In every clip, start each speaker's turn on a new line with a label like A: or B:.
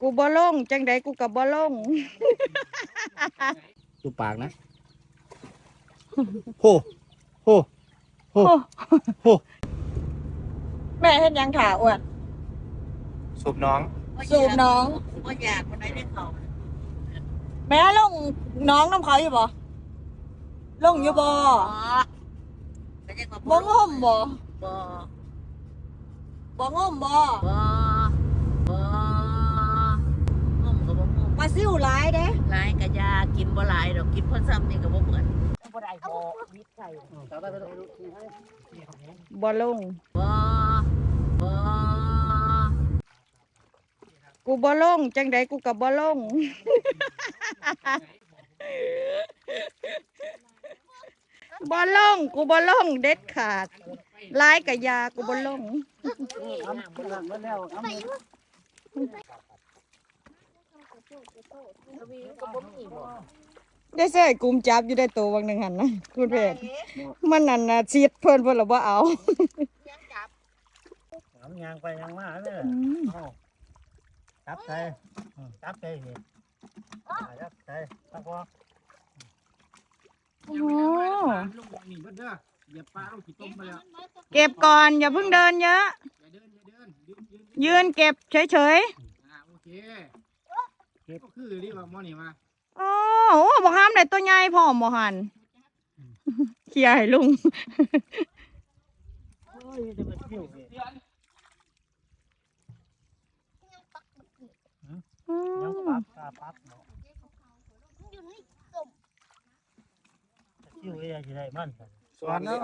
A: กูบ่ลงจังใดกูกับบ่ลง
B: ดูปากนะ โห โห โห โห
A: แม่เฮ็ดหยังขาอ้วน
B: สูบน้อง
A: สูบน้อง
C: ว่าอยากคนไหนได้เขา
A: แม่ลงน้องน้ำเขาอยู่บ่ลงอยู่บ่
C: ไม่ใช่เขา
A: บ่ง่มบ่
C: บ่
A: บ่ง่มบ่
C: บ่บ่งมก็บ่งม
A: ปลา ซิวหลายเด้
C: หลายกะยากินบ่หลายดอกกินเพิ่นซ้ำนี่ก็บ่เหมือนบ่ได้บ่วิทย์ใส่
A: บ่ลง
C: บ่บ่
A: กูบ่ลงจังใดกูกับบ่ลงบ่ลงกูบ่ลงเด็ดขาดหลายกะยากูบ่ลง ได้ใส่กลุ่มจับอยู่ได้ตัววังหนึ่งหันนะคุณเพชรมันนั่นนะชีดเพิ่นเพิ่นหรอว่าเอา
B: น้ำยางไปยางมาเนี่ยจับใจจับใจนี่จับใจจับพอ
A: โอ้
D: ลงนี่เบิดเด้อเหยียบปลาต้องขี้ต้มไปแล้ว
A: เก็บก่อนอย่าเพิ่งเดินเยอะ
D: อย่าเดินอย่าเดินยืนยืน
A: ยืนเก็บเฉย
D: อ่าโอเค ก็คือเรียกว่าหมอนี่มา
A: ๆโอ้โหบอกห้ามได้ตัวใหญ่พ่อมบ่หันเคลียร์ให้ลุง
B: โอ้ยจะมาคิ้วนี่ยังปั๊บตาปั๊บเนาะคิ้วเอ้ยจะได้มันสวนเนาะ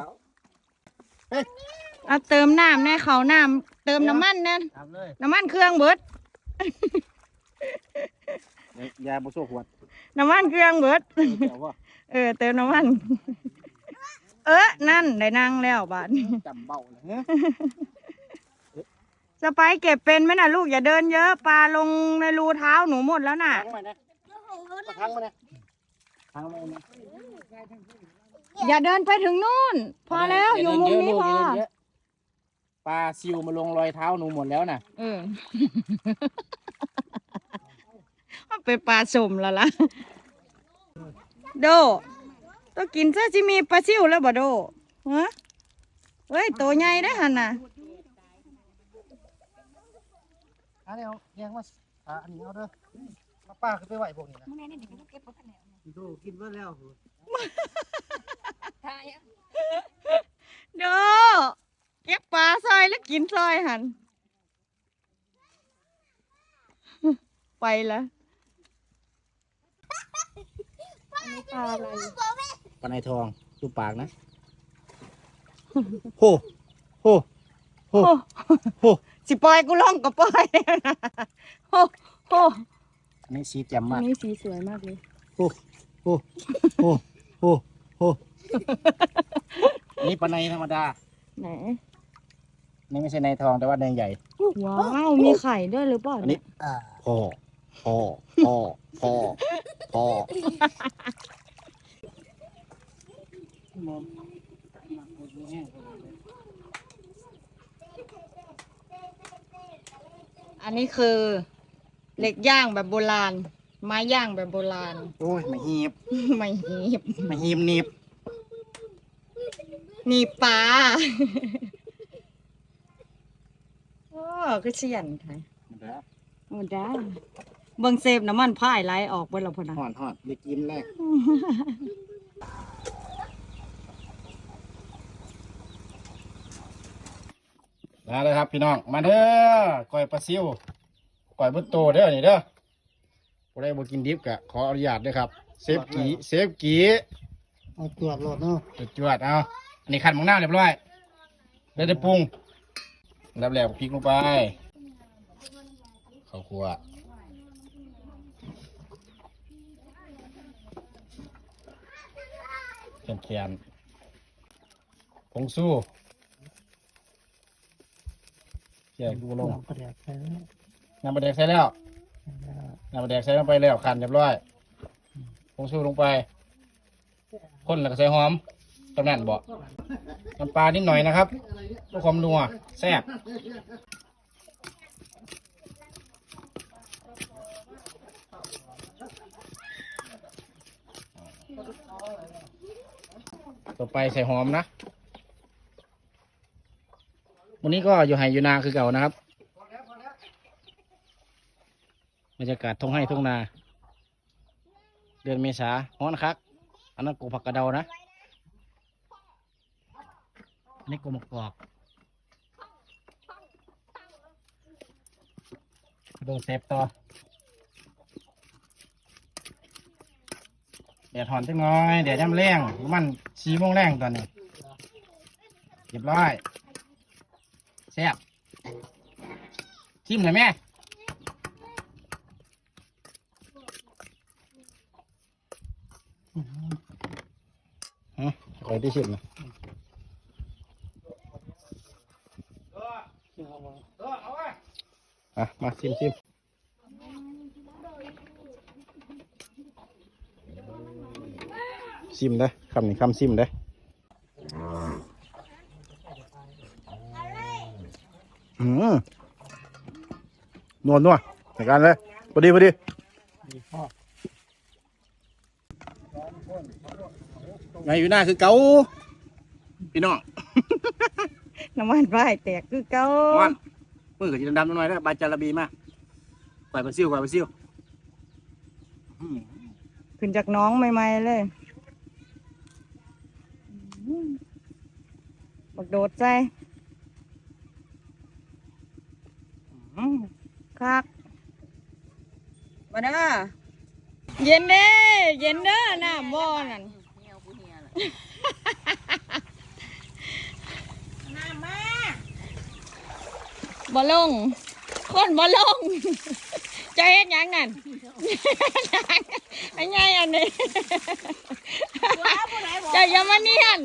A: เอาเติมน้ำแน่เขาน้ำเติมน้ำมันแน่
B: ทำเลย
A: น้ำมันเครื่องเบิด
B: ยาบุโซ่ขวด
A: น้ำมันเครื่องเบิด
B: เจ้าว่า
A: เออเติมน้ำมัน เออนั่นได้นั่งแล้วบาดนี้
B: จำเบาเลยเนี่ย
A: สไปร์เก็บเป็นไหมน่ะลูกอย่าเดินเยอะปลาลงในรูเท้าหนูหมดแล้วน่ะ
B: ทั้งมาเนี่ยทั้งมาเนี่ยทั้งมาเนี่ย
A: อย่าเดินไปถึงนู่น พอแล้วอยู่มุมนี้พอ
B: ปลาซิวมาลงรอยเท้าหนูหมดแล้วน่ะ
A: เออ มันเป็นปลาสมแล้วล่ะ โด ต้องกินซะจิมีปลาซิวแล้วบ่โดฮะเฮ้ยตัวใหญ่ได้อหันน่ะ
B: อันนี้เอาแยงมาอ่าอันนี้เอาเด้อมาป้าคือไปไหวพวกนี้นะดูกินเพื่อแล้ว
A: โด เก็บปลาซอยแล้วกินซอยหัน ไปละอันนี้ ปลาอะไร
B: ปลาในทองดูปากนะโหโหโห
A: โอ้
B: โห
A: สิปล่อยกูล่องก็ปล่อยนะโอ้โห
B: อันนี้สีแจ่ม
A: อั
B: มานก
A: นี้สีสวยมากเลย
B: โหโหโหโหโหอันนี่ปลาในธรรมดา
A: ไหน
B: อันนี่ไม่ใช่ในทองแต่ว่าในใหญ่
A: ว้าว มีไข่ด้วยหรือเปล่า
B: อัน
A: เนี่
B: นี้
A: ย
B: พ่อพ่อพ่อพ่อพ่อ
A: นนี้คือเหล็กย่างแบบโบราณ ไม้ย่างแบบโบราณ
B: โอ้ยมาหีบ
A: ไม่หีบ
B: มาหีบหนีบ
A: หนีบปลาโอ้ก็เชียนไทยโอ้ได้เบิ่งเซฟน้ำมันพายไหลออกเบิ่งและพอนะ
B: หอนหอนได้กินแรก มาเลยครับพี่น้อง มาเด้อก้อยปลาซิวก้อยบุตโตเด้อนี่เด้อบ่ได้บ่กินดิบกะขออนุญาตด้วยครับ เซฟกีเซฟกี
D: เอาตรวจรถเนาะ
B: จุดจวดเอาอันนี้ขันหมองหน้าเรียบร้อยเดี๋ยวจะปรุงรับแล้วพริกลงไปข้าวคั่วแขนแขนผงสู้ แจกดูลงน้ำประเดกใช้แล้วน้ำประเดกใช้ลงไปแล้วขันเรียบร้อยผงชูลงไปพ่นแล้วก็ใส่หอมตำน่นบอกน้ำปลานิดหน่อยนะครับเพื่อความนัวแซ่บต่อไปใส่หอมนะ วันนี้ก็อยู่ไหอยู่นาคือเก่านะครับบรรยากาศทงให้ทงนา เดือนเมษาฮ้อนคัก อันนั้นกูผักกระเดานะอันนี่กูมะกอกโดนเซฟต่อแดดหอนจังน้อยแดดย่ำแรงมันชีโมงแรงตอนนี้เรียบร้อย แซ่บชิมหน่อยแม่ฮะคอยที่ชิมนะอะมาชิมชิมชิมได้คำนี้คำชิมได้ อืมนวลนัวในการเลยพอดีพอดีไงอยู่หน้าคือเกาพี่น้อง
A: น้ำมันพายแตกคือเก่า
B: ม่อนมือกับจีดำๆหน่อยนะบาจาระบีมาปล่อยปลาซิวปล่อยปลาซิวอืม
A: ขึ้นจากหน้องใหม่ๆเลยอืมบักโดดใจ คักมาเด้อเย็นเด้เย็นเด้อน้ำบ่อนั่น
C: เหี่ยวผู้เหี่ยล่ะ
A: บ่ลง คนบ่ลง จะเฮ็ดหยังนั่นไอ้ไงอันนี้เจะอย่ามาเนียน